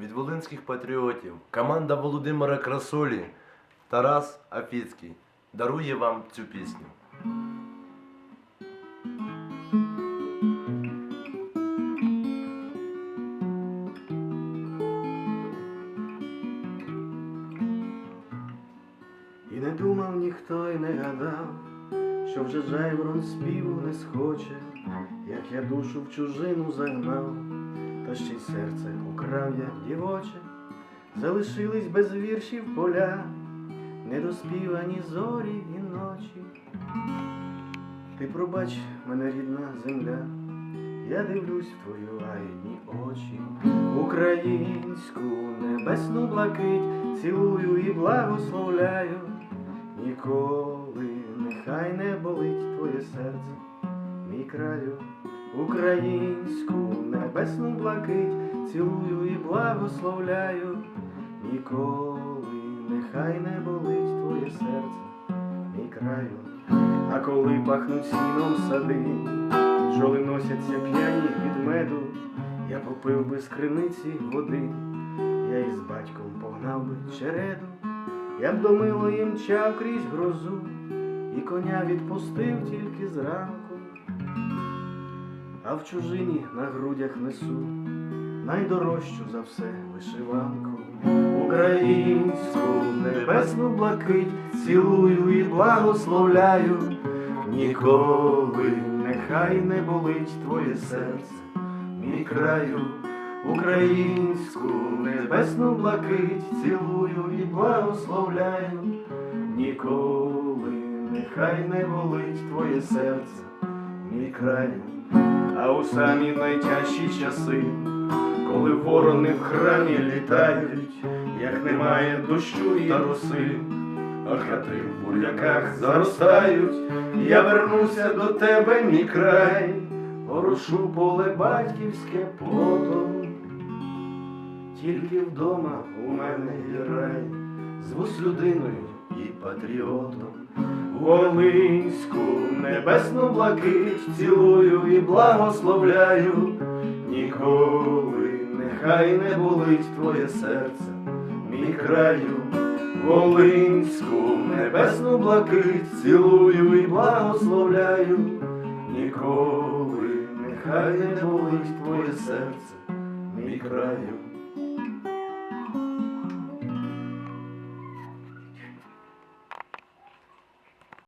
від волинських патріотів, команда Володимира Красолі, Тарас Афіцький дарує вам цю пісню. І не думав ніхто, і не гадав, що вже жайворон співу не схоче, як я душу в чужину загнав, та ще й серце украв я дівоче, залишились без віршів поля, недоспівані зорі і ночі. Ти пробач мене, рідна земля, я дивлюсь в твої лагідні очі, українську небесну блакить, цілую і благословляю. Ніколи нехай не болить твоє серце, мій краю, українську небесну блакить, цілую і благословляю. Ніколи нехай не болить твоє серце, мій краю. А коли пахнуть сіном сади, бджоли носяться п'яні від меду, я попив би з криниці води, я із батьком погнав би череду, я б до милої мчав крізь грозу, і коня відпустив тільки зранку, а в чужині на грудях несу найдорожчу за все вишиванку. Українську небесну блакить цілую і благословляю. Ніколи нехай не болить твоє серце, мій краю, українську небесну блакить цілую і благословляю. Ніколи нехай не болить твоє серце, мій краю, а у самі найтяжчі часи коли ворони в храмі літають, як немає дощу і роси, а хати в бур'яках заростають, я вернуся до тебе, мій край, порошу поле батьківське потом, тільки вдома у мене є рай, звусь людиною і патріотом. Волинську небесну блакить цілую і благословляю. Ніколи нехай не болить твоє серце, мій краю, Волинську небесну блакить цілую і благословляю. Ніколи нехай не болить твоє серце, мій краю.